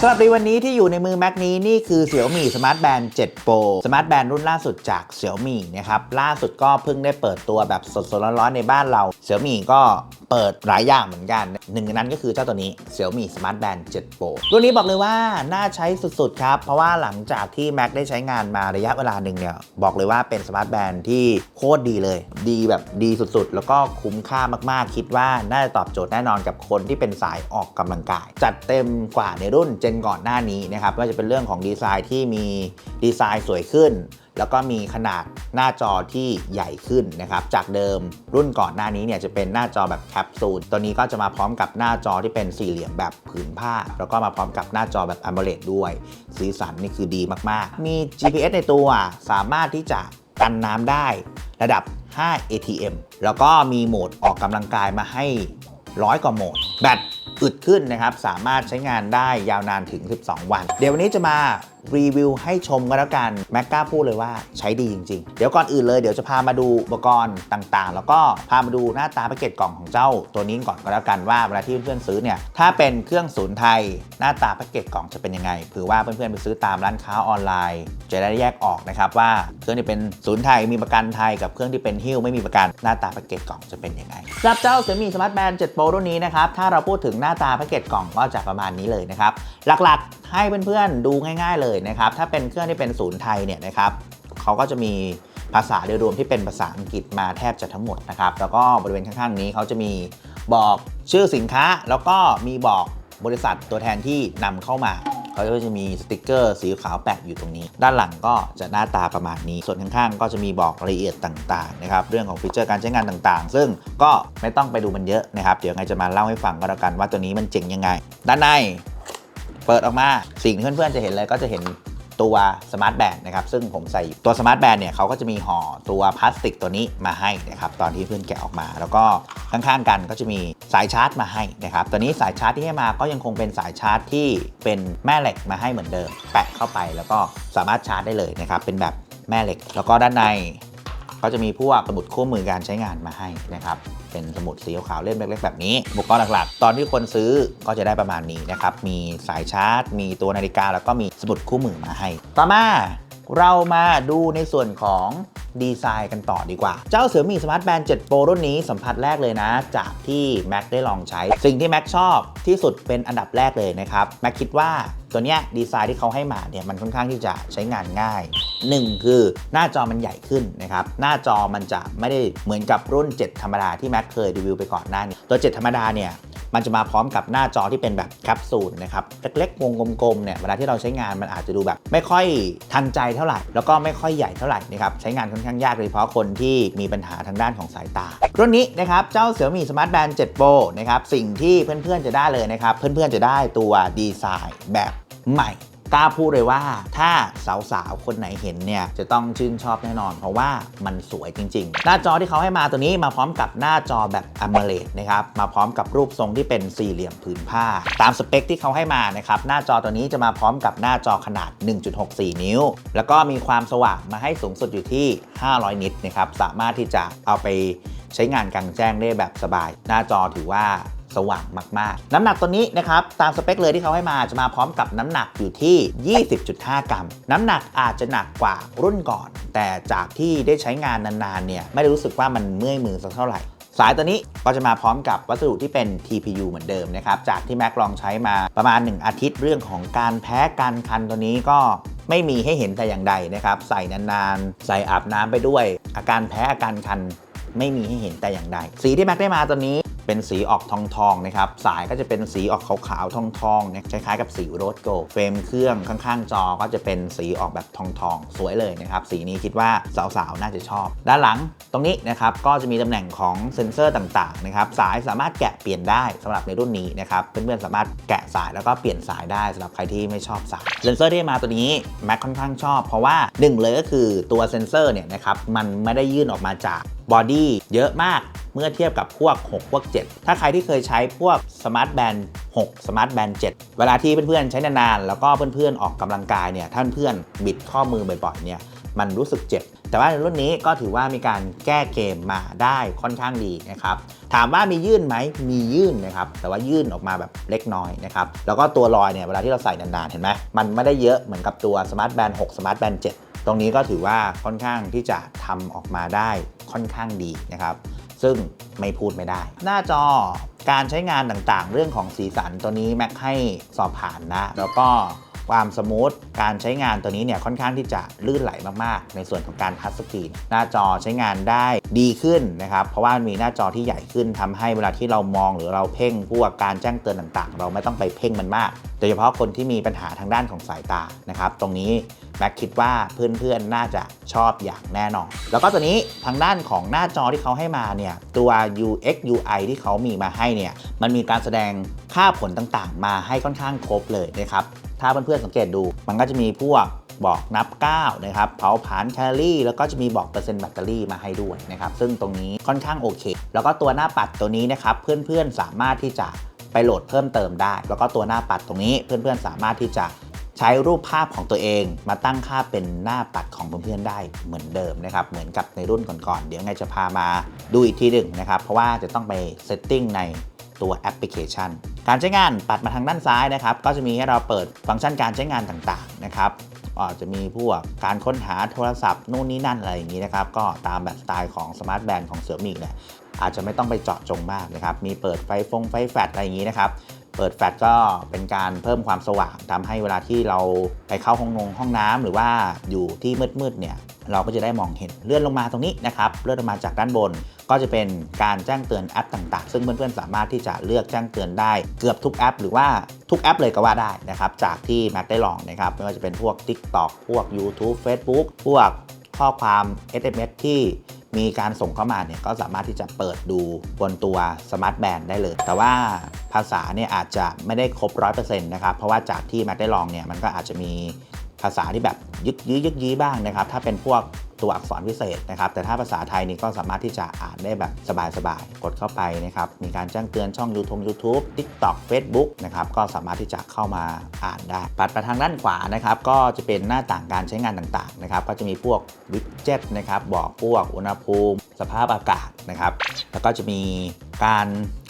สำหรับในวันนี้ที่อยู่ในมือ Mac นี้นี่คือ Xiaomi Smart Band 7 Pro Smart Band รุ่นล่าสุดจาก Xiaomi นะครับล่าสุดก็เพิ่งได้เปิดตัวแบบสดๆร้อนๆในบ้านเรา Xiaomi ก็เปิดหลายอย่างเหมือนกันหนึ่งในนั้นก็คือเจ้าตัวนี้ Xiaomi Smart Band 7 Pro รุ่นนี้บอกเลยว่าน่าใช้สุดๆครับ เพราะว่าหลังจากที่ Mac ได้ใช้งานมาระยะเวลาหนึ่งเนี่ยบอกเลยว่าเป็น Smart Band ที่โคตรดีเลย ดีแบบดีสุดๆ แล้วก็คุ้มค่ามากๆ คิดว่าน่าจะตอบโจทย์แน่นอนกับคนที่เป็นสายออกกำลังกาย จัดเต็มกว่าในรุ่นเจนก่อนหน้านี้นะครับไม่ว่าจะเป็นเรื่องของดีไซน์ที่มีดีไซน์สวยขึ้น แล้วก็มีขนาดหน้าจอที่ใหญ่ขึ้นนะครับจากเดิมรุ่นก่อนหน้านี้เนี่ยจะเป็นหน้าจอแบบแคปซูลตัวนี้ก็จะมาพร้อมกับหน้าจอที่เป็นสี่เหลี่ยมแบบผืนผ้า แล้วก็มาพร้อมกับหน้าจอแบบ AMOLED ด้วย สีสันนี่คือดีมากๆ มี GPS ในตัวสามารถที่จะกันน้ำได้ระดับ 5 ATM แล้วก็มีโหมดออกกำลังกายมาให้ร้อยกว่าโหมด แบต อึดขึ้นนะครับ สามารถใช้งานได้ยาวนานถึง 12 วัน เดี๋ยววันนี้จะมารีวิวให้ชมกันแล้วกันแม็กกล้าพูดเลยว่าใช้ดีจริง ๆ เดี๋ยวก่อนอื่นเลยเดี๋ยวจะพามาดูอุปกรณ์ต่างๆ แล้วก็พามาดูหน้าตาแพ็กเกจกล่องของเจ้าตัวนี้ก่อนก็แล้วกันว่าเวลาที่เพื่อนๆซื้อเนี่ยถ้าเป็นเครื่องศูนย์ไทย หน้าตาแพ็กเกจกล่องจะเป็นยังไงเผื่อว่าเพื่อนๆไปซื้อตามร้านค้าออนไลน์ จะได้แยกออกนะครับว่าเครื่องที่เป็นศูนย์ไทยมีประกันไทยกับเครื่องที่เป็นฮิ้วไม่มีประกันหน้าตาแพ็กเกจกล่องจะเป็นยังไงสำหรับเจ้า Xiaomi Smart Band 7 Pro รุ่นนี้นะครับถ้าเราพูดถึงหน้าตาแพ็กเกจกล่องก็จะประมาณนี้เลยนะครับหลักๆให้เพื่อนๆดูง่าย ๆเลยนะครับ ถ้าเป็นเครื่องที่เป็นศูนย์ไทยเนี่ยนะครับเขาก็จะมีภาษาโดยรวมที่เป็นภาษาอังกฤษมาแทบจะทั้งหมดนะครับ แล้วก็บริเวณข้างๆนี้เขาจะมีบอกชื่อสินค้า แล้วก็มีบอกบริษัทตัวแทนที่นำเข้ามาเขาก็จะมีสติกเกอร์สีขาวแปะอยู่ตรงนี้ ด้านหลังก็จะหน้าตาประมาณนี้ ส่วนข้างๆ ก็จะมีบอกรายละเอียดต่างๆนะครับเรื่องของฟีเจอร์การใช้งานต่างๆ ซึ่งก็ไม่ต้องไปดูมันเยอะนะครับ เดี๋ยวไงจะมาเล่าให้ฟังก็แล้วกันว่าตัวนี้มันเจ๋งยังไง ด้านใน เปิดออกมา สิ่งที่เพื่อนๆจะเห็นเลยก็จะเห็นตัวสมาร์ทแบนด์นะครับ ซึ่งผมใส่ตัวสมาร์ทแบนด์เนี่ยเขาก็จะมีห่อตัวพลาสติกตัวนี้มาให้นะครับ ตอนที่เพื่อนแกะออกมา แล้วก็ข้างๆกันก็จะมีสายชาร์จมาให้นะครับตัวนี้สายชาร์จที่ให้มาก็ยังคงเป็นสายชาร์จที่เป็นแม่เหล็กมาให้เหมือนเดิม แปะเข้าไปแล้วก็สามารถชาร์จได้เลยนะครับเป็นแบบแม่เหล็ก แล้วก็ด้านใน ขาจะมีพวกสมุดคู่มือการใช้งานมาให้นะครับ เป็นสมุดสีขาวเล่มเล็กๆแบบนี้อุปกรณ์หลักๆ ตอนที่คนซื้อก็จะได้ประมาณนี้นะครับ มีสายชาร์จ มีตัวนาฬิกาแล้วก็มีสมุดคู่มือมาให้ ต่อมาเรามาดูในส่วนของ ดีไซน์กันต่อดีกว่า เจ้า Xiaomi Smart Band 7 Pro รุ่นนี้สัมผัสแรกเลยนะ จากที่ Mac ได้ลองใช้ สิ่งที่ Mac ชอบที่สุดเป็นอันดับแรกเลยนะครับ Mac คิดว่าตัวเนี้ยดีไซน์ที่เขาให้มาเนี่ยมันค่อนข้างที่จะใช้งานง่าย 1 คือหน้าจอมันใหญ่ขึ้นนะครับ หน้าจอมันจะไม่ได้เหมือนกับรุ่น 7 ธรรมดาที่ Mac เคยรีวิวไปก่อนหน้านี้ ตัว 7 ธรรมดาเนี่ย มันจะมาพร้อมกับหน้าจอที่เป็นแบบแคปซูลนะครับเล็กๆวงกลมๆเนี่ยเวลาที่เราใช้งานมันอาจจะดูแบบ ไม่ค่อยทันใจเท่าไหร่ แล้วก็ไม่ค่อยใหญ่เท่าไหร่นะครับใช้งานค่อนข้างยากโดยเฉพาะคนที่มีปัญหาทางด้านของสายตา รุ่นนี้นะครับเจ้าเสือมีสมาร์ทแบนด์7 Pro นะครับสิ่งที่เพื่อนๆจะได้เลยนะครับเพื่อนๆจะได้ตัวดีไซน์แบบใหม่ กล้าพูดเลยว่าถ้าสาวๆ คนไหนเห็นเนี่ย จะต้องชื่นชอบแน่นอน เพราะว่ามันสวยจริง ๆ หน้าจอที่เขาให้มาตัวนี้มาพร้อมกับหน้าจอแบบ AMOLED นะครับ มาพร้อมกับรูปทรงที่เป็นสี่เหลี่ยมผืนผ้า ตามสเปคที่เขาให้มานะครับ หน้าจอตัวนี้จะมาพร้อมกับหน้าจอขนาด 1.64 นิ้ว แล้วก็มีความสว่างมาให้สูงสุดอยู่ที่ 500 นิตนะครับสามารถที่จะเอาไปใช้งานกลางแจ้งได้แบบสบาย หน้าจอถือว่า สว่างมากๆ น้ำหนักตัวนี้นะครับตามสเปคเลยที่เขาให้มาจะมาพร้อมกับน้ำหนักอยู่ที่ 20.5 กรัม น้ำหนักอาจจะหนักกว่ารุ่นก่อน แต่จากที่ได้ใช้งานนานๆเนี่ยไม่ได้รู้สึกว่ามันเมื่อยมือสักเท่าไหร่สายตัวนี้ก็จะมาพร้อมกับวัสดุที่เป็น TPU เหมือนเดิมนะครับ จากที่แม็กลองใช้มาประมาณ 1 อาทิตย์เรื่องของการแพ้การคันตัวนี้ก็ไม่มีให้เห็นแต่อย่างใดนะครับ ใส่นานๆ ใส่อาบน้ำไปด้วย อาการแพ้อาการคันไม่มีให้เห็นแต่อย่างใด สีที่แม็กได้มาตัวนี้ เป็นสีออกทองทองนะครับ สายก็จะเป็นสีออกขาวๆทองทองๆเนี่ยคล้ายๆกับสีโรสโกลเฟรมเครื่องข้างๆ จอก็จะเป็นสีออกแบบทองทองๆสวยเลยนะครับ สีนี้คิดว่าสาวๆ น่าจะชอบ ด้านหลังตรงนี้นะครับก็จะมีตำแหน่งของเซ็นเซอร์ต่างๆนะครับสายสามารถแกะเปลี่ยนได้สำหรับในรุ่นนี้นะครับเพื่อนๆสามารถแกะสายแล้วก็เปลี่ยนสายได้สำหรับใครที่ไม่ชอบสายเซ็นเซอร์ที่มาตัวนี้แม็กค่อนข้างชอบ เพราะว่าหนึ่งเลยก็คือตัวเซ็นเซอร์เนี่ยนะครับมันไม่ได้ยื่นออกมาจากบอดี้เยอะมาก มื่อเทียบกับพวก 6 พวก 7 ถ้าใครที่เคยใช้พวก Smart Band 6 Smart Band 7เวลาที่เพื่อนๆใช้นานๆ แล้วก็เพื่อนๆออกกำลังกายเนี่ยท่านเพื่อนบิดข้อมือบ่อยๆเนี่ยมันรู้สึกเจ็บ แต่ว่าในรุ่นนี้ก็ถือว่ามีการแก้เกมมาได้ค่อนข้างดีนะครับ ถามว่ามียื่นไหม มียื่นนะครับ แต่ว่ายื่นออกมาแบบเล็กน้อยนะครับ แล้วก็ตัวรอยเนี่ยเวลาที่เราใส่นานๆ เห็นไหม มันไม่ได้เยอะเหมือนกับตัว Smart Band 6 Smart Band 7ตรงนี้ก็ถือว่าค่อนข้างที่จะทำออกมาได้ค่อนข้างดีนะครับ ซึ่งไม่พูดไม่ได้ หน้าจอการใช้งานต่างๆ เรื่องของสีสันตัวนี้แม็กให้สอบผ่านนะ แล้วก็ ความสมูทการใช้งานตัวนี้เนี่ยค่อนข้างที่จะลื่นไหลมากๆ ในส่วนของการทัชสกรีนหน้าจอใช้งานได้ดีขึ้นนะครับ เพราะว่ามีหน้าจอที่ใหญ่ขึ้นทำให้เวลาที่เรามองหรือเราเพ่งพวกการแจ้งเตือนต่างๆ เราไม่ต้องไปเพ่งมันมากโดยเฉพาะคนที่มีปัญหาทางด้านของสายตานะครับ ตรงนี้แม็กคิดว่าเพื่อนๆ น่าจะชอบอย่างแน่นอน แล้วก็ตัวนี้ทางด้านของหน้าจอที่เขาให้มาเนี่ย ตัว UX UI ที่เขามีมาให้เนี่ย มันมีการแสดงค่าผลต่างๆ มาให้ค่อนข้างครบเลยนะครับ ถ้าเพื่อนๆสังเกตดู มันก็จะมีพวกบอกนับก้าวนะครับเผาผลาญแคลอรี่ แล้วก็จะมีบอกเปอร์เซ็นต์แบตเตอรี่มาให้ด้วยนะครับ ซึ่งตรงนี้ค่อนข้างโอเค แล้วก็ตัวหน้าปัดตัวนี้นะครับ เพื่อนๆสามารถที่จะไปโหลดเพิ่มเติมได้ แล้วก็ตัวหน้าปัดตรงนี้เพื่อนๆสามารถที่จะใช้รูปภาพของตัวเองมาตั้งค่าเป็นหน้าปัดของเพื่อนๆได้เหมือนเดิมนะครับ เหมือนกับในรุ่นก่อนๆ เดี๋ยวไงจะพามาดูอีกทีหนึ่งนะครับ เพราะว่าจะต้องไปเซตติ้งใน ตัวแอปพลิเคชัน การใช้งานปัดมาทางด้านซ้ายนะครับ ก็จะมีให้เราเปิดฟังก์ชันการใช้งานต่างๆนะครับอาจจะมีพวกการค้นหาโทรศัพท์นู่นนี่นั่นอะไรอย่างนี้นะครับ ก็ตามแบบสไตล์ของสมาร์ทแบนด์ของเสือหมีเนี่ยอาจจะไม่ต้องไปเจาะจงมากนะครับ มีเปิดไฟฟงไฟแฟลชอะไรอย่างนี้นะครับ เปิดแฟลชก็เป็นการเพิ่มความสว่างทำให้เวลาที่เราไปเข้าห้องนงห้องน้ำหรือว่าอยู่ที่มืดๆเนี่ย เราก็จะได้มองเห็นเลื่อนลงมาตรงนี้นะครับเลื่อนลงมาจากด้านบน ก็จะเป็นการแจ้งเตือนแอปต่างๆ ซึ่งเพื่อนๆสามารถที่จะเลือกแจ้งเตือนได้เกือบทุกแอป หรือว่าทุกแอปเลยก็ว่าได้นะครับจากที่แม็กได้ลองนะครับไม่ว่าจะเป็นพวก TikTok พวก YouTube Facebook พวกข้อความ SMS ที่มีการส่งเข้ามาเนี่ยก็สามารถที่จะเปิดดูบนตัวสมาร์ทแบนด์ได้เลย แต่ว่าภาษาเนี่ยอาจจะไม่ได้ครบ 100%นะครับ เพราะว่าจากที่แม็กได้ลองเนี่ยมันก็อาจจะมี ภาษาที่แบบยึกยื้อยึกยื้บ้างนะครับ ถ้าเป็นพวกตัวอักษรพิเศษนะครับ แต่ถ้าภาษาไทยนี่ก็สามารถที่จะอ่านได้แบบสบายๆ กดเข้าไปนะครับ มีการแจ้งเตือนช่อง YouTube YouTube TikTok Facebook นะครับ ก็สามารถที่จะเข้ามาอ่านได้ ปัดไปทางด้านขวานะครับ ก็จะเป็นหน้าต่างการใช้งานต่างๆนะครับ ก็จะมีพวกวิดเจ็ตนะครับ บอกพวกอุณหภูมิ สภาพอากาศนะครับ แล้วก็จะมีการ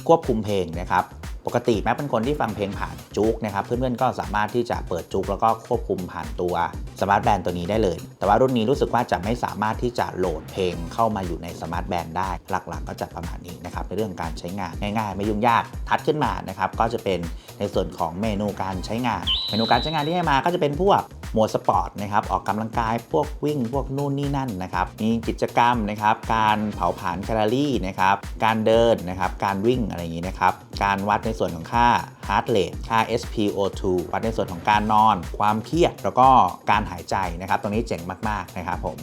ควบคุมเพลงนะครับ ปกติแม้เป็นคนที่ฟังเพลงผ่านจุกนะครับเพื่อนๆก็สามารถที่จะเปิดจุกแล้วก็ควบคุมผ่านตัวสมาร์ทแบนด์ตัวนี้ได้เลย แต่ว่ารุ่นนี้รู้สึกว่าจะไม่สามารถที่จะโหลดเพลงเข้ามาอยู่ในสมาร์ทแบนด์ได้หลักๆ ก็จะประมาณนี้นะครับในเรื่องการใช้งานง่ายๆ ไม่ยุ่งยากทัดขึ้นมานะครับก็จะเป็นในส่วนของเมนูการใช้งาน เมนูการใช้งานที่ให้มาก็จะเป็นพวก หมดสปอร์ตนะครับออกกำลังกายพวกวิ่งพวกนู่นนี่นั่นนะครับมีกิจกรรมนะครับการเผาผลาญแคลอรี่นะครับการเดินนะครับการวิ่งอะไรอย่างนี้นะครับการวัดในส่วนของค่า heart rate ค่า SpO2 วัดในส่วนของการนอน ความเครียดแล้วก็การหายใจนะครับตรงนี้เจ๋งมาก ๆ นะครับผม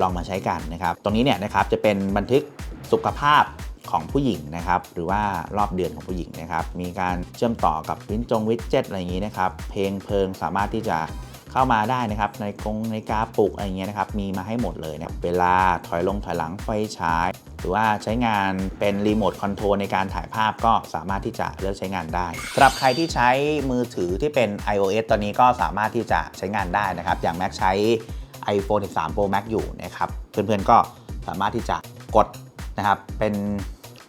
ลองมาใช้กันนะครับ ตรงนี้เนี่ยนะครับจะเป็นบันทึกสุขภาพของผู้หญิงนะครับ หรือว่ารอบเดือนของผู้หญิงนะครับ มีการเชื่อมต่อกับวินจงวิดเจ็ตอะไรอย่างนี้นะครับ เพลงเพลิงสามารถที่จะ เข้ามาได้นะครับในกรงในกาปลุกอะไรเงี้ยนะครับมีมาให้หมดเลยนะเวลาถอยลงถอยหลังไฟฉาย หรือว่าใช้งานเป็นรีโมทคอนโทรลในการถ่ายภาพก็สามารถที่จะเลือกใช้งานได้สำหรับใครที่ใช้มือถือที่เป็น iOS ตอนนี้ก็สามารถที่จะใช้งานได้นะครับ อย่างแม็กใช้ iPhone 13 Pro Max อยู่นะครับเพื่อนๆก็สามารถที่จะกดนะครับเป็น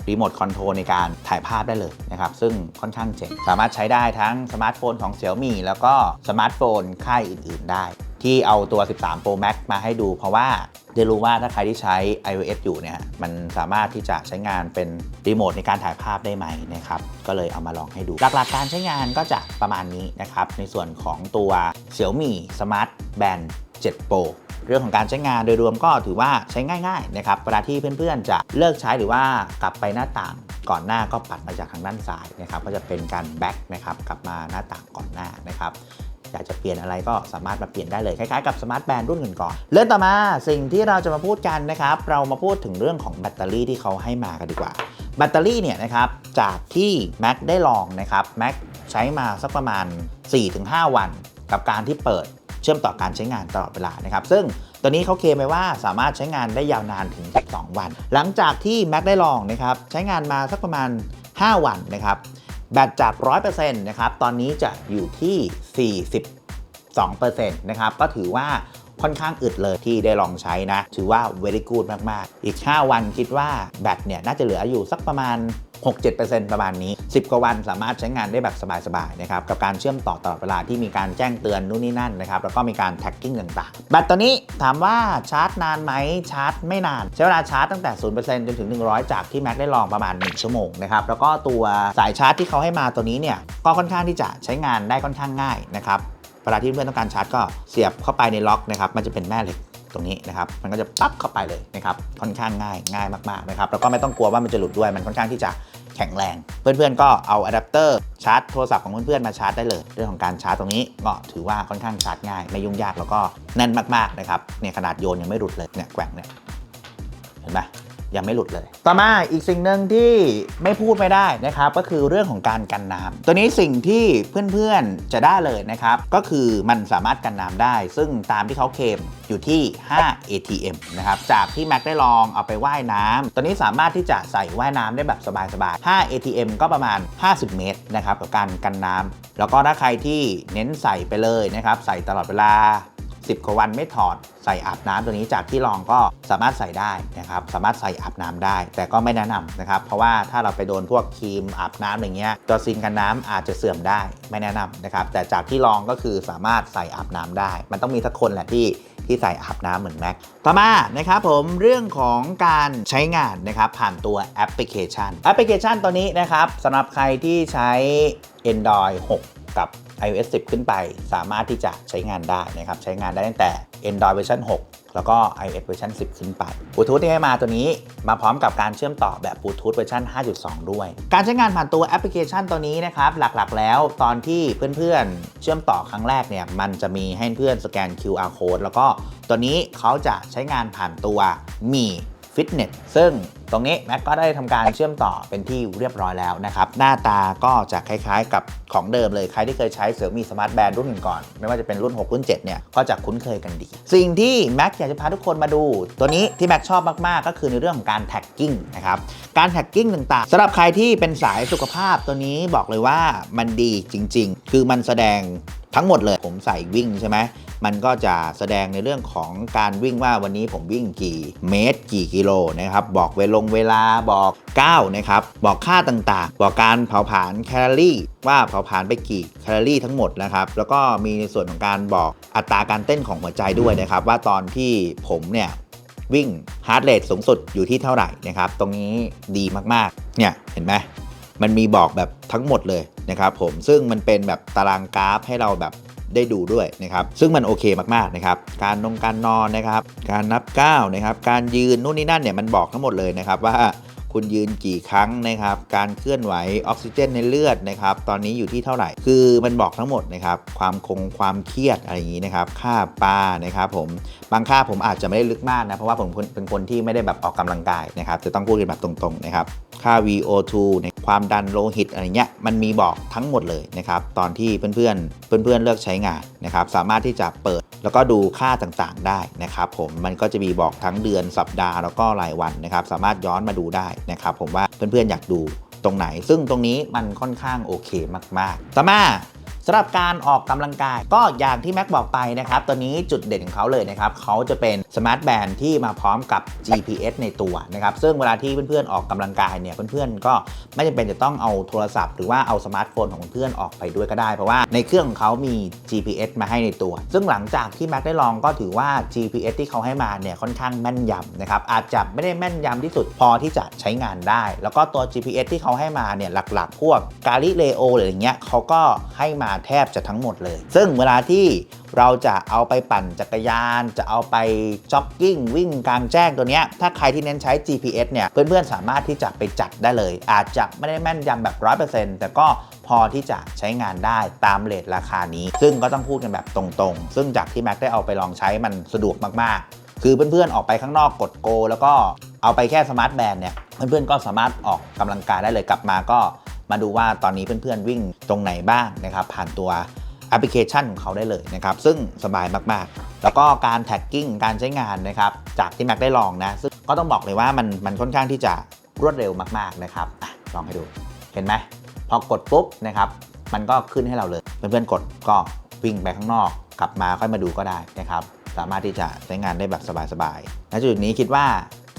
รีโมทคอนโทรลในการถ่ายภาพได้เลยนะครับ ซึ่งค่อนข้างเจ๋งสามารถใช้ได้ทั้งสมาร์ทโฟนของ Xiaomi แล้วก็สมาร์ทโฟนค่ายอื่น ๆ ได้ ที่เอาตัว 13 Pro Max มาให้ดูเพราะว่าได้รู้ว่าถ้าใครที่ใช้ iOS อยู่เนี่ยมันสามารถที่จะใช้งานเป็นรีโมทในการถ่ายภาพได้ไหมนะครับ ก็เลยเอามาลองให้ดู หลักๆการใช้งานก็จะประมาณนี้นะครับ ในส่วนของตัว Xiaomi Smart Band 7 Pro เรื่องของการใช้งานโดยรวมก็ถือว่าใช้ง่ายๆนะครับเวลาที่เพื่อนๆ จะเลิกใช้หรือว่ากลับไปหน้าต่างก่อนหน้าก็ปัดมาจากทางด้านซ้ายนะครับก็จะเป็นการแบ็กนะครับกลับมาหน้าต่างก่อนหน้านะครับอยากจะเปลี่ยนอะไรก็สามารถมาเปลี่ยนได้เลย คล้ายๆกับสมาร์ทแบนด์รุ่นอื่นก่อนเรื่องต่อมาสิ่งที่เราจะมาพูดกันนะครับ เรามาพูดถึงเรื่องของแบตเตอรี่ที่เขาให้มากันดีกว่า แบตเตอรี่เนี่ยนะครับจากที่ Mac ได้ลองนะครับ Mac ใช้มาสักประมาณ 4-5 วัน กับการที่เปิด เชื่อมต่อการใช้งานตลอดเวลานะครับ ซึ่งตัวนี้เขาเคลมไว้ว่าสามารถใช้งานได้ยาวนานถึง 12 วัน หลังจากที่ Mac ได้ลองนะครับใช้งานมาสักประมาณ 5 วันนะครับแบตจาก 100%นะครับตอนนี้จะอยู่ที่ 42%นะครับก็ถือว่าค่อนข้างอึดเลยที่ได้ลองใช้นะ ถือว่า very good มาก ๆ อีก 5 วันคิดว่าแบตเนี่ยน่าจะเหลืออยู่สักประมาณ 6-7%ประมาณนี้ 10 กว่าวันสามารถใช้งานได้แบบสบายๆนะครับกับการเชื่อมต่อตลอดเวลาที่มีการแจ้งเตือนนู่นนี่นั่นนะครับแล้วก็มีการ tagging ต่างๆแบตตัวนี้ถามว่าชาร์จนานไหมชาร์จไม่นาน ใช้เวลาชาร์จตั้งแต่ 0%จนถึง 100 จากที่แม็กได้ลองประมาณ 1 ชั่วโมงนะครับแล้วก็ตัวสายชาร์จที่เขาให้มาตัวนี้เนี่ยก็ค่อนข้างที่จะใช้งานได้ค่อนข้างง่ายนะครับเวลาที่เพื่อนต้องการชาร์จก็เสียบเข้าไปในล็อกนะครับมันจะเป็นแม่เหล็ก ตรงนี้นะครับ มันก็จะปั๊บเข้าไปเลยนะครับค่อนข้างง่ายง่ายมากๆนะครับแล้วก็ไม่ต้องกลัวว่ามันจะหลุดด้วยมันค่อนข้างที่จะแข็งแรง เพื่อนๆก็เอาอะแดปเตอร์ชาร์จโทรศัพท์ของเพื่อนๆมาชาร์จได้เลย เรื่องของการชาร์จตรงนี้ก็ถือว่าค่อนข้างชาร์จง่ายไม่ยุ่งยากแล้วก็แน่นมากๆนะครับเนี่ยขนาดโยนยังไม่หลุดเลยเนี่ยแกว่งเนี่ยเห็นไหม ยังไม่หลุดเลย ต่อมาอีกสิ่งหนึ่งที่ไม่พูดไม่ได้นะครับ ก็คือเรื่องของการกันน้ำตัวนี้สิ่งที่เพื่อนๆจะได้เลยนะครับ ก็คือมันสามารถกันน้ำได้ ซึ่งตามที่เขาเคลมอยู่ที่ 5 ATM นะครับ จากที่แม็กได้ลองเอาไปว่ายน้ำตัวนี้สามารถที่จะใส่ว่ายน้ำได้แบบสบายๆ 5 ATM ก็ประมาณ 50 เมตรนะครับกับการกันน้ำแล้วก็ถ้าใครที่เน้นใส่ไปเลยนะครับ ใส่ตลอดเวลา 10กว่าวันไม่ถอดใส่อาบน้ำตัวนี้จากที่ลองก็สามารถใส่ได้นะครับสามารถใส่อาบน้ำได้ แต่ก็ไม่แนะนำนะครับเพราะว่าถ้าเราไปโดนพวกครีมอาบน้ำอย่างเงี้ยตัวซินกันน้ำอาจจะเสื่อมได้ไม่แนะนำนะครับแต่จากที่ลองก็คือสามารถใส่อาบน้ำได้ มันต้องมีสักคนแหละที่ที่ใส่อาบน้ำเหมือนแม็กต่อมานะครับผมเรื่องของการใช้งานนะครับผ่านตัวแอปพลิเคชัน แอปพลิเคชันตัวนี้นะครับสำหรับใครที่ใช้ Android 6 กับ iOS 10 ขึ้นไป สามารถที่จะใช้งานได้นะครับ ใช้งานได้ตั้งแต่ Android เวอร์ชัน6 แล้วก็ iOS เวอร์ชัน10 ขึ้นไปบลูทูธที่ให้มาตัวนี้มาพร้อมกับการเชื่อมต่อแบบบลูทูธเวอร์ชัน5.2 ด้วย การใช้งานผ่านตัวแอปพลิเคชันตัวนี้นะครับ หลักๆ แล้วตอนที่เพื่อนๆ เชื่อมต่อครั้งแรกเนี่ยมันจะมีให้เพื่อนสแกน QR code แล้วก็ตัวนี้เขาจะใช้งานผ่านตัวมีฟิตเนสซึ่ง ตรงนี้แม็กก็ได้ทำการเชื่อมต่อเป็นที่เรียบร้อยแล้วนะครับหน้าตาก็จะคล้ายๆ กับของเดิมเลย ใครที่เคยใช้เสือมีสมาร์ทแบนด์รุ่นก่อน ไม่ว่าจะเป็นรุ่น 6 รุ่น 7 เนี่ย ก็จะคุ้นเคยกันดี สิ่งที่แม็กอยากจะพาทุกคนมาดู ตัวนี้ที่แม็กชอบมากๆ ก็คือในเรื่องของการแท็กกิ้งนะครับการแท็กกิ้งต่างๆสำหรับใครที่เป็นสายสุขภาพตัวนี้บอกเลยว่ามันดีจริง ๆ คือมันแสดง ทั้งหมดเลยผมใส่วิ่งใช่ไหมมันก็จะแสดงในเรื่องของการวิ่งว่าวันนี้ผมวิ่งกี่เมตร กี่กิโลนะครับบอกเวลงเวลาบอกก้าวนะครับบอกค่าต่างๆ บอกการเผาผลาญแคลอรี่ ว่าเผาผลาญไปกี่แคลอรี่ทั้งหมดนะครับแล้วก็มีในส่วนของการบอกอัตราการเต้นของหัวใจด้วยนะครับว่าตอนที่ผมเนี่ยวิ่งฮาร์ดเรทสูงสุดอยู่ที่เท่าไหร่นะครับตรงนี้ดีมากๆเนี่ยเห็นไหมมันมีบอกแบบทั้งหมดเลย นะครับผมซึ่งมันเป็นแบบตารางกราฟให้เราแบบได้ดูด้วยนะครับซึ่งมันโอเคมากๆนะครับการนงการนอนนะครับ การนับก้าวนะครับการยืนนู่นนี่นั่นเนี่ยมันบอกทั้งหมดเลยนะครับว่าคุณยืนกี่ครั้งนะครับ การเคลื่อนไหวออกซิเจนในเลือดนะครับ ตอนนี้อยู่ที่เท่าไหร่ คือมันบอกทั้งหมดนะครับ ความคงความเครียดอะไรอย่างนี้นะครับ ค่าปลานะครับผมบางค่าผมอาจจะไม่ได้ลึกมากนะ เพราะว่าผมเป็นคนที่ไม่ได้แบบออกกำลังกายนะครับ จะต้องพูดกันแบบตรงๆนะครับค่า VO2 ในความดันโลหิตอะไรเงี้ยมันมีบอกทั้งหมดเลยนะครับตอนที่เพื่อนๆเพื่อนๆเลือกใช้งานนะครับสามารถที่จะเปิดแล้วก็ดูค่าต่างๆได้นะครับผมมันก็จะมีบอกทั้งเดือนสัปดาห์แล้วก็รายวันนะครับสามารถย้อนมาดูได้นะครับผมว่าเพื่อนๆอยากดูตรงไหน ซึ่งตรงนี้มันค่อนข้างโอเคมากๆต่อมา สำหรับการออกกำลังกายก็อย่างที่แม็กบอกไปนะครับ ตัวนี้จุดเด่นของเขาเลยนะครับเขาจะเป็นสมาร์ทแบนด์ที่มาพร้อมกับ GPS ในตัวนะครับ ซึ่งเวลาที่เพื่อนๆออกกำลังกายเนี่ยเพื่อนๆก็ไม่จำเป็นจะต้องเอาโทรศัพท์หรือว่าเอาสมาร์ทโฟนของเพื่อนๆออกไปด้วยก็ได้ เพราะว่าในเครื่องของเขามี GPS มาให้ในตัว ซึ่งหลังจากที่แม็กได้ลองก็ถือว่า GPS ที่เขาให้มาเนี่ยค่อนข้างแม่นยำนะครับอาจจะไม่ได้แม่นยำที่สุดพอที่จะใช้งานได้ แล้วก็ตัว GPS ที่เขาให้มาเนี่ยหลักๆ พวกกาลิเลโอหรืออย่างเงี้ยเขาก็ให้มาแทบจะทั้งหมดเลย ซึ่งเวลาที่เราจะเอาไปปั่นจักรยาน จะเอาไปจ็อกกิ้งวิ่งกลางแจ้งตัวเนี้ยถ้าใครที่เน้นใช้ GPS เนี่ยเพื่อนๆสามารถที่จะไปจัดได้เลย อาจจะไม่ได้แม่นยำแบบ 100%แต่ก็พอที่จะใช้งานได้ตามเลทราคานี้ ซึ่งก็ต้องพูดกันแบบตรงๆ ซึ่งจากที่แม็กได้เอาไปลองใช้มันสะดวกมากๆ คือเพื่อนๆออกไปข้างนอกกดโก แล้วก็เอาไปแค่สมาร์ทแบนด์เนี่ยเพื่อนๆก็สามารถออกกำลังกายได้เลยกลับมาก็ มาดูว่าตอนนี้เพื่อนๆวิ่งตรงไหนบ้างนะครับผ่านตัวแอปพลิเคชันของเขาได้เลยนะครับซึ่งสบายมากๆ แล้วก็การแท็กกิ้งการใช้งานนะครับจากที่แม็กได้ลองนะซึ่งก็ต้องบอกเลยว่ามันมันค่อนข้างที่จะรวดเร็วมากๆนะครับอลองให้ดูเห็นไหมพอกดปุ๊บนะครับมันก็ขึ้นให้เราเลยเพื่อนๆกดก็วิ่งไปข้างนอก กลับมาค่อยมาดูก็ได้นะครับสามารถที่จะใช้งานได้แบบสบายๆณจุดนี้คิดว่า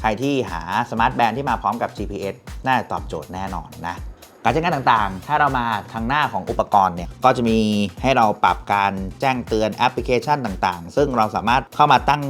ใครที่หาสมาร์ทแบนด์ที่มาพร้อมกับ GPS น่าจะตอบโจทย์แน่นอนนะ การใช้งานต่างๆ ถ้าเรามาทางหน้าของอุปกรณ์เนี่ย ก็จะมีให้เราปรับการแจ้งเตือนแอปพลิเคชันต่างๆ ซึ่งเราสามารถเข้ามาตั้ง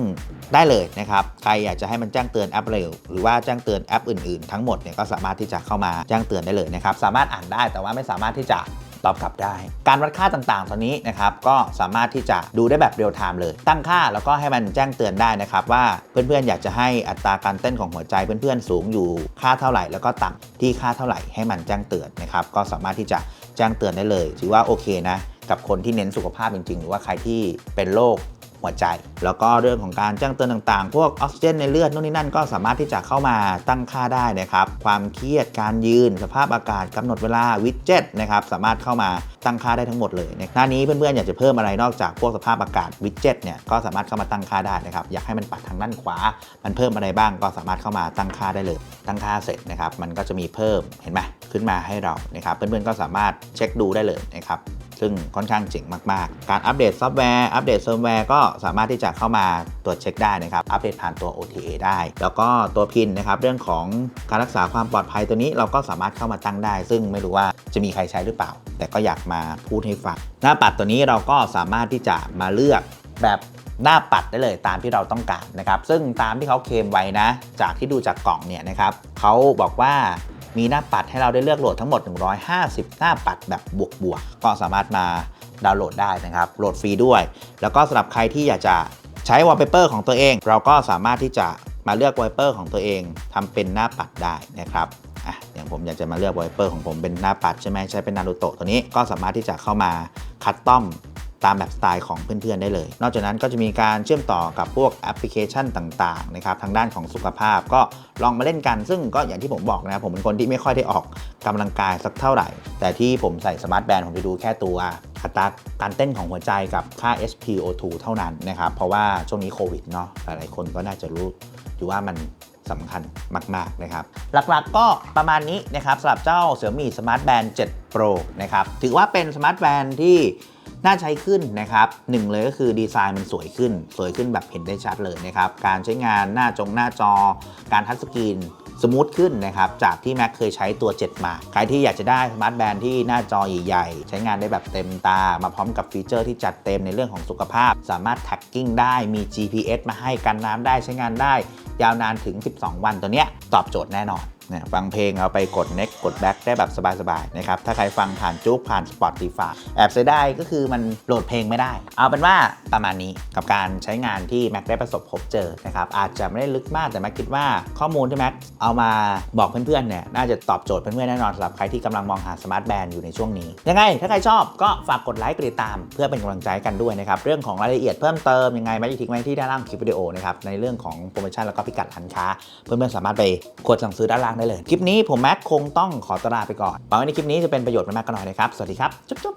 ได้เลยนะครับ ใครอยากจะให้มันแจ้งเตือนแอปเร็ว หรือว่าแจ้งเตือนแอปอื่นๆ ทั้งหมดเนี่ยก็สามารถที่จะเข้ามาแจ้งเตือนได้เลยนะครับ สามารถอ่านได้แต่ว่าไม่สามารถที่จะ ตอบกลับได้ การวัดค่าต่างๆ ตอนนี้นะครับก็สามารถที่จะดูได้แบบเรียลไทม์เลย ตั้งค่าแล้วก็ให้มันแจ้งเตือนได้นะครับว่าเพื่อนๆอยากจะให้อัตราการเต้นของหัวใจเพื่อนๆสูงอยู่ค่าเท่าไหร่ แล้วก็ต่ำที่ค่าเท่าไหร่ให้มันแจ้งเตือนนะครับก็สามารถที่จะแจ้งเตือนได้เลย ถือว่าโอเคนะกับคนที่เน้นสุขภาพจริงๆ หรือว่าใครที่เป็นโรค หัวใจ แล้วก็เรื่องของการแจ้งเตือนต่างๆ พวกออกซิเจนในเลือดนู่นนี่นั่นก็สามารถที่จะเข้ามาตั้งค่าได้นะครับ ความเครียดการยืน สภาพอากาศกำหนดเวลาวิดเจ็ตนะครับสามารถเข้ามาตั้งค่าได้ทั้งหมดเลยในหน้านี้เพื่อนๆอยากจะเพิ่มอะไรนอกจากพวกสภาพอากาศวิดเจ็ตเนี่ยก็สามารถเข้ามาตั้งค่าได้นะครับอยากให้มันปัดทางด้านขวา มันเพิ่มอะไรบ้างก็สามารถเข้ามาตั้งค่าได้เลย ตั้งค่าเสร็จนะครับมันก็จะมีเพิ่มเห็นไหมขึ้นมาให้เรานะครับเพื่อนๆก็สามารถเช็คดูได้เลยนะครับ ซึ่งค่อนข้างเจ๋งมาก ๆ การอัปเดตซอฟต์แวร์ อัปเดตเซิร์ฟแวร์ก็สามารถที่จะเข้ามาตรวจเช็คได้นะครับ อัปเดตผ่านตัว OTA ได้ แล้วก็ตัวพินนะครับ เรื่องของการรักษาความปลอดภัยตัวนี้เราก็สามารถเข้ามาตั้งได้ ซึ่งไม่รู้ว่าจะมีใครใช้หรือเปล่า แต่ก็อยากมาพูดให้ฟัง หน้าปัดตัวนี้เราก็สามารถที่จะมาเลือกแบบหน้าปัดได้เลยตามที่เราต้องการนะครับ ซึ่งตามที่เขาเคลมไว้นะ จากที่ดูจากกล่องเนี่ยนะครับเขาบอกว่า มีหน้าปัดให้เราได้เลือกโหลดทั้งหมด 150 หน้าปัดแบบบวกๆก็สามารถมาดาวน์โหลดได้นะครับ โหลดฟรีด้วย แล้วก็สำหรับใครที่อยากจะใช้วอลเปเปอร์ของตัวเอง เราก็สามารถที่จะมาเลือกวอลเปเปอร์ของตัวเองทำเป็นหน้าปัดได้นะครับอะอย่างผมอยากจะมาเลือกวอลเปเปอร์ของผมเป็นหน้าปัดใช่ไหมใช้เป็นนารูโตะตัวนี้ก็สามารถที่จะเข้ามาคัสตอม ตามแบบสไตล์ของเพื่อนๆได้เลย นอกจากนั้นก็จะมีการเชื่อมต่อกับพวกแอปพลิเคชันต่างๆนะครับทางด้านของสุขภาพก็ลองมาเล่นกัน ซึ่งก็อย่างที่ผมบอกนะครับผมเป็นคนที่ไม่ค่อยได้ออกกำลังกายสักเท่าไหร่ แต่ที่ผมใส่สมาร์ทแบนด์ผมจะดูแค่ตัวอัตราการเต้นของหัวใจกับค่า SpO2 เท่านั้นนะครับเพราะว่าช่วงนี้โควิดเนาะหลายๆคนก็น่าจะรู้อยู่ว่ามันสำคัญมาก ๆ นะครับ หลักๆก็ประมาณนี้นะครับสำหรับเจ้า Xiaomi Smart Band 7 Pro นะครับ ถือว่าเป็นสมาร์ทแบนด์ที่ น่าใช้ขึ้นนะครับหนึ่งเลยก็คือดีไซน์มันสวยขึ้น สวยขึ้นแบบเห็นได้ชัดเลยนะครับ การใช้งานหน้าจงหน้าจอ การทัชสกรีนสมูทขึ้นนะครับ จากที่แม็กเคยใช้ตัว 7 มา ใครที่อยากจะได้สมาร์ทแบนด์ที่หน้าจอใหญ่ๆ ใช้งานได้แบบเต็มตา มาพร้อมกับฟีเจอร์ที่จัดเต็มในเรื่องของสุขภาพ สามารถแท็กกิ้งได้ มี GPS มาให้กันน้ำได้ใช้งานได้ ยาวนานถึง 12 วันตัวเนี้ยตอบโจทย์แน่นอน นี่ยฟังเพลงเอาไปกด next กด back ได้แบบสบายๆนะครับ ถ้าใครฟังผ่านจุกผ่าน Spotify แอบเสียดายก็คือมันโหลดเพลงไม่ได้ เอาเป็นว่าประมาณนี้กับการใช้งานที่แม็กได้ประสบพบเจอนะครับ อาจจะไม่ได้ลึกมากแต่แม็กคิดว่าข้อมูลที่แม็กเอามาบอกเพื่อนๆเนี่ยน่าจะตอบโจทย์เพื่อนๆแน่นอนสำหรับใครที่กำลังมองหาสมาร์ทแบนด์อยู่ในช่วงนี้ ยังไง ถ้าใครชอบก็ฝากกดไลค์กดติดตาม เพื่อเป็นกำลังใจใกันด้วยนะครับเรื่องของรายละเอียดเพิ่มเติมยังไงแม็กจะทิ้งไว้ที่ด้านล่างคลิปวิดีโอนะครับในเรื่องของโปรโมชั่นแล้วก็พิกัดร้านค้า เพื่อนๆสามารถไปกดสั่งซื้อด้านล่างได้เลย คลิปนี้ผมแม็กคงต้องขอตลาไปก่อนหวังว่าในคลิปนี้จะเป็นประโยชน์มากๆกันหน่อยนะครับ สวัสดีครับ จุ๊บ